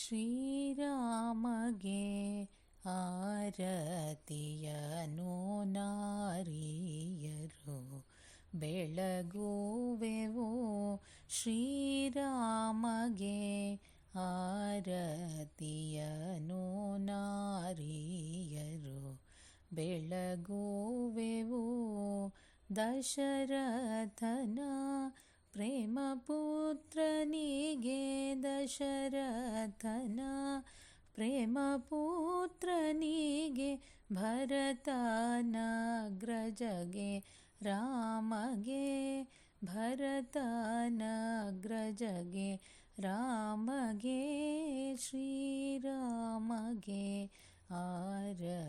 ಶ್ರೀರಾಮಗೆ ಆರತಿಯನು ನಾರಿಯರು ಬೆಳಗುವೆವು ಶ್ರೀರಾಮಗೆ ಆರತಿಯನು ನಾರಿಯರು ಬೆಳಗುವೆವು ದಶರಥನ ಪ್ರೇಮಪುತ್ರನಿಗೆ ದಶರಥನ ಪ್ರೇಮಪುತ್ರನಿಗೆ ಭರತನಗ್ರಜಗೆ ರಾಮಗೆ ಭರತನಗ್ರಜಗೆ ರಾಮಗೆ ಶ್ರೀರಾಮಗೆ ಆರತಿಯನು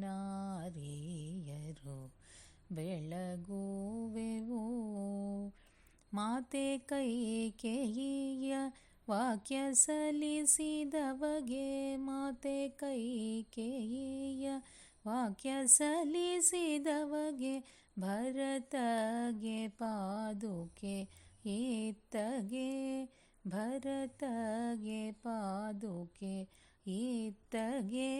ನಾರಿಯರು ಬೆಳಗುವೆವು ಮಾತೆ ಕೈಕೇಯಿಯ ವಾಕ್ಯ ಸಲ್ಲಿಸಿದವಗೆ ಮಾತೆ ಕೈಕೇಯ ವಾಕ್ಯ ಸಲ್ಲಿಸಿದವಗೆ ಭರತಗೆ ಪಾದುಕೆ ಏತ್ತಗೆ, ಭರತಗೆ ಪಾದುಕೆ ಇತ್ತಗೆ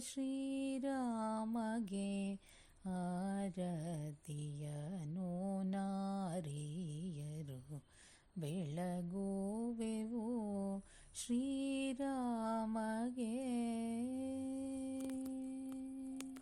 ಶ್ರೀರಾಮಗೆ ಆರತಿಯನು ನಾರಿಯರು ಬೆಳಗುವೆವು श्री श्रीरामगे